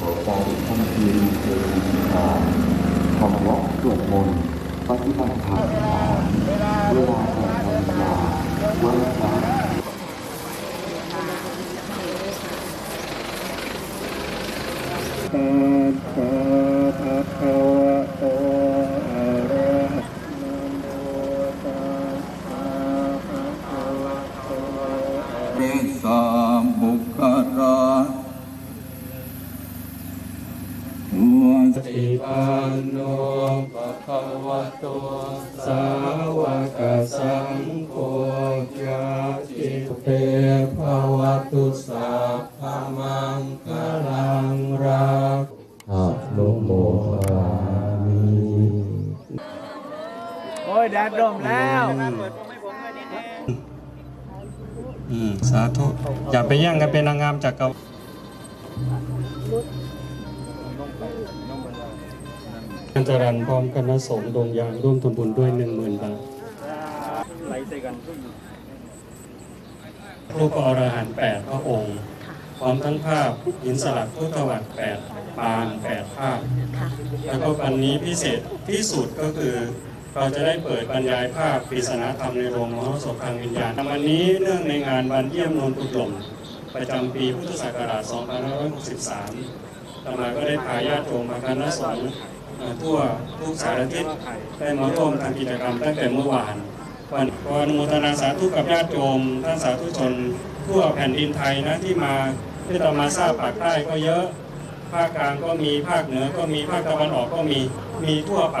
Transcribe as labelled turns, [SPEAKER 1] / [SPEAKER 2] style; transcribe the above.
[SPEAKER 1] ของทำวัดสวดมนต์ปฏิบัติธรรมเวลาแห่งปัญญาวันพระ
[SPEAKER 2] ตัสสะภะคะวะโตอะระหะนะโมตัสสะภะคะวะโตอะระหะ
[SPEAKER 3] ริสาบุคคลาวัส
[SPEAKER 2] ติปันโนภะคะวะโตสาวกสังโฆยะติเตภวะตุสัพพมังคลังรักอะนุโมทามิ
[SPEAKER 4] โอ้ยแดดร่มแล้ว
[SPEAKER 2] อืมสาธุอย่าไปแย่งกันเป็นนางงามจากเกา อันจรันพร้อมคณะสงฆ์ดวงยางร่วมทำบุญด้วยหนึ่งหมื่นบาท
[SPEAKER 4] ไหลใส่กัน
[SPEAKER 2] รูปอรหันต์แปดพระองค์พร้อมทั้งภาพหินสลักพุทธวัตรแปดปางแปดภาพ แล้วก็วันนี้พิเศษที่สุดก็คือเราจะได้เปิดบรรยายภาพปริศนาธรรมในโรงมหรสพทางวิญญาณวันนี้เนื่องในงานวันเยี่ยมนนตุดมประจำปีพุทธศักราช 2563ตมาก็ได้พาญาติโยมมาคณะสงฆ์ ทั่วทุกสารทิศได้มาร่วมทำกิจกรรมตั้งแต่เมื่อวานวันขออนุโมทนาสาธุกับญาติโยมท่านสาธุชน ทั่วแผ่นดินไทยนะที่มาที่เรามาทราบปากใต้ก็เยอะ ภาคกลางก็มีภาคเหนือก็มีภาคตะวันออกก็มีมีทั่วไป